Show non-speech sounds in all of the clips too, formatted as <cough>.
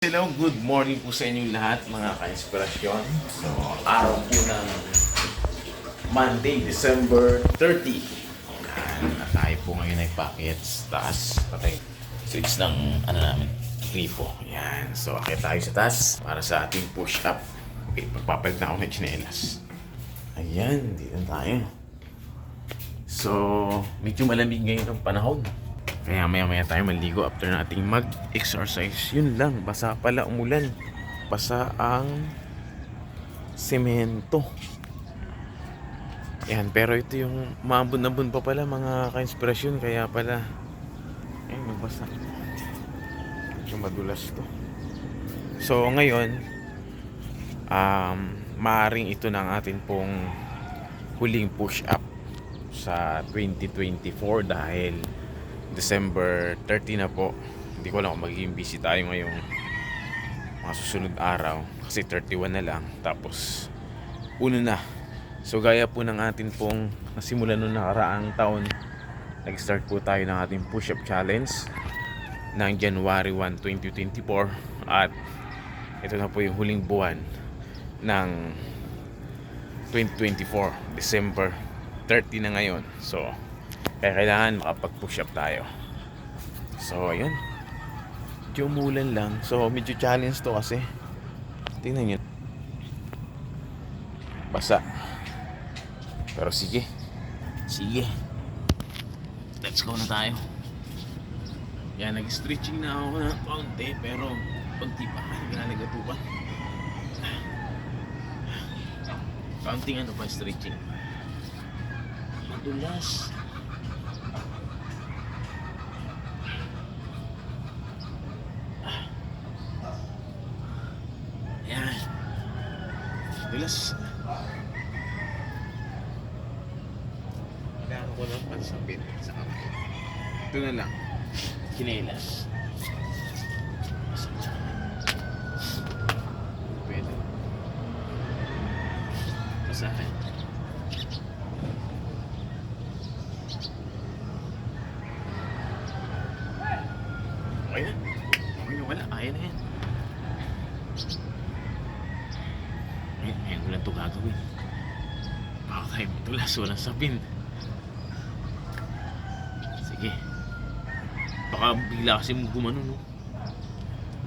Hello, good morning po sa inyong lahat mga ka-inspirasyon. So, araw po ng Monday, December 30. Yan, na tayo po ngayon ay packets, taas, patay. Switch ng ano namin, gripo. Yan, so akit tayo sa taas para sa ating push-up. Okay, pagpapalit na ako ng chinelas. Ayan, dito tayo. So, medyo malamig ngayon ang panahon. Kaya maya maya tayo maligo after nating mag-exercise. Yun lang, basa pala umulan. Basa ang semento. Yan, pero ito yung maambun-ambun pa pala mga ka-inspirasyon. Kaya pala, ay magbasa. Medyo madulas to. So ngayon, um, maaring ito ng atin pong huling push-up sa 2024 dahil December 30 na po. Hindi ko alam kung magiging busy tayo ngayong mga susunod araw kasi 31 na lang tapos uno na. So gaya po ng atin pong nasimulan noong nakaraang taon nag-start po tayo ng ating push-up challenge ng January 1, 2024 at ito na po yung huling buwan ng 2024 December 30 na ngayon so kaya kailangan makapag-push up tayo. So ayun. Medyo umulan lang. So medyo challenge to kasi. Tingnan nyo. Basa. Pero sige. Sige. Let's go na tayo. Yan nag-stretching na ako ng konti pero konti pa. Ginalaga po pa Counting ano pa stretching? Madulas. Yan. Madulas. Kailangan ko ng pansapit sa kamay. Ito na lang. Kinelas. Pwede. Na. Okay na, wala. Kaya na yan. Ngayon ko lang ito gagawin. Baka tayo matulas, walang sapin. Sige. Baka bigla kasi gumano, no?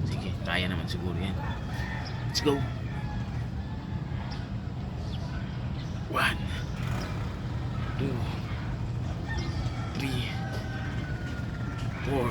Sige, kaya naman siguro yan. Let's go. One, two, three, four,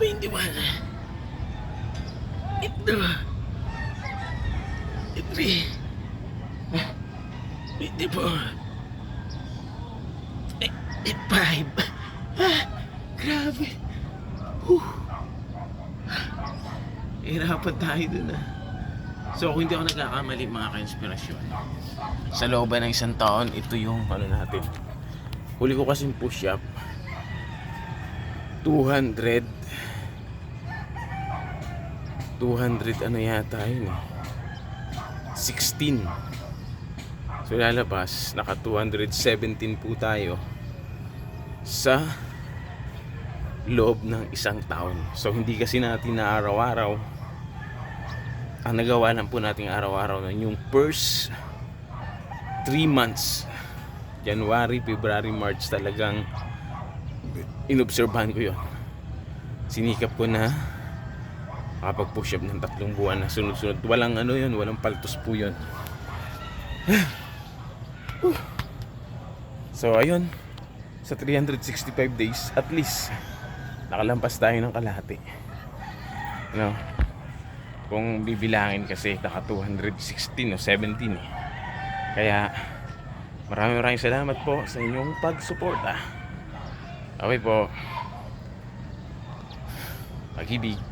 21 22 23 24 25 ah, grabe. Whew. hirapan tayo dun ah. So kung hindi ako nagkakamali mga ka-inspirasyon Sa looban ng isang taon Ito yung ano natin Huli ko kasing push up 200 200 ano yata yun eh. 16 So lalabas Naka 217 po tayo Sa loob ng isang taon. So hindi kasi natin na araw-araw ang nagawa lang po natin araw-araw na yung first 3 months. January, February, March talagang inobserbahan ko yon sinikap ko na makapag push up ng tatlong buwan na sunod-sunod. Walang ano yun, walang paltos po yun. <sighs> So ayun. Sa 365 days at least nakalampas tayo ng kalahati. No kung bibilangin kasi naka 216 o 17 eh. Kaya maraming maraming salamat po sa inyong pagsuporta. Okay po. Pag-ibig.